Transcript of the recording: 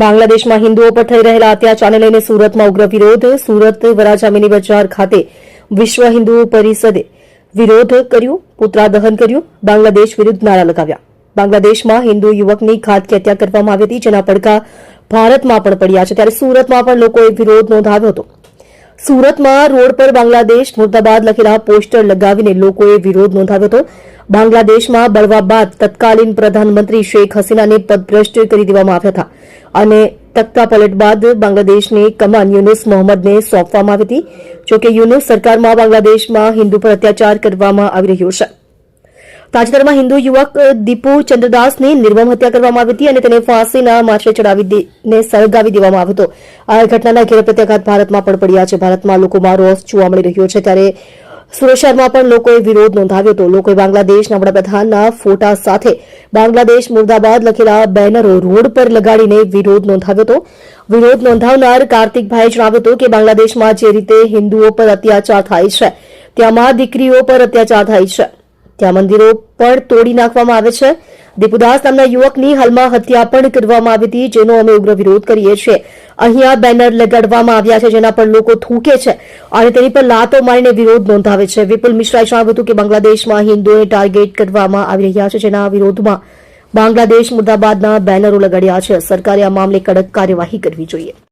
બાંગ્લાદેશમાં હિન્દુઓ પર થઈ રહેલા અત્યાચારને લઈને સુરતમાં ઉગ્ર વિરોધ. સુરત વરાછા મિની બજાર ખાતે વિશ્વ હિન્દુ પરિષદે વિરોધ કર્યો, પુતળા દહન કર્યું, બાંગ્લાદેશ વિરુદ્ધ નારા લગાવ્યા. બાંગ્લાદેશમાં હિન્દુ યુવકની ઘાતકી હત્યા કરવામાં આવી હતી, જેના પડકા ભારતમાં પણ પડ્યા છે. ત્યારે સુરતમાં પણ લોકોએ વિરોધ નોંધાવ્યો હતો. સુરતમાં રોડ પર બાંગ્લાદેશ મુર્દાબાદ લખેલા પોસ્ટર લગાવીને લોકોએ વિરોધ નોંધાવ્યો હતો. બાંગ્લાદેશમાં બળવા બાદ તત્કાલીન પ્રધાનમંત્રી શેખ હસીનાને પદભ્રષ્ટ કરી દેવામાં આવ્યા હતા. અને તખ્તા પલટ બાદ બાંગ્લાદેશની કમાન યુનુસ મોહમ્મદને સોંપવામાં આવી હતી જોકે યુનુસ સરકારમાં બાંગ્લાદેશમાં હિન્દુ પર અત્યાચાર કરવામાં આવી રહ્યો છે. તાજેતરમાં હિન્દુ યુવક દીપુ ચંદ્રદાસની નિર્મમ હત્યા કરવામાં આવી હતી અને તેને ફાંસીના માથે ચડાવીને સળગાવી દેવામાં આવ્યો હતો. આ ઘટનાના ઘેર પ્રત્યાઘાત ભારતમાં પણ પડ્યા છે. ભારતમાં લોકોમાં રોષ જોવા મળી રહ્યો છે. ત્યારે સુરત શહેરમાં પણ લોકોએ વિરોધ નોંધાવ્યો હતો. લોકોએ બાંગ્લાદેશના વડાપ્રધાનના ફોટા સાથે બાંગ્લાદેશ મુર્દાબાદ લખેલા બેનરો રોડ પર લગાડીને વિરોધ નોંધાવ્યો હતો. વિરોધ નોંધાવનાર કાર્તિકભાઈએ જણાવ્યું હતું કે બાંગ્લાદેશમાં જે રીતે હિન્દુઓ પર અત્યાચાર થાય છે તેમાં દીકરીઓ પર અત્યાચાર થાય છે. ત્યાં મંદિરો પણ તોડી નાખવામાં આવે છે. દીપુદાસ નામના યુવકની હાલમાં હત્યા પણ કરવામાં આવી હતી, જેનો અમે ઉગ્ર વિરોધ કરીએ છીએ. અહીંયા બેનર લગાડવામાં આવ્યા છે, જેના પર લોકો થૂકે છે અને તેની પર લાતો મારીને વિરોધ નોંધાવે છે. વિપુલ મિશ્રાએ જણાવ્યું હતું કે બાંગ્લાદેશમાં હિન્દુઓને ટાર્ગેટ કરવામાં આવી રહ્યા છે, જેના વિરોધમાં બાંગ્લાદેશ મુર્દાબાદના બેનરો લગાડ્યા છે. સરકારે આ મામલે કડક કાર્યવાહી કરવી જોઈએ.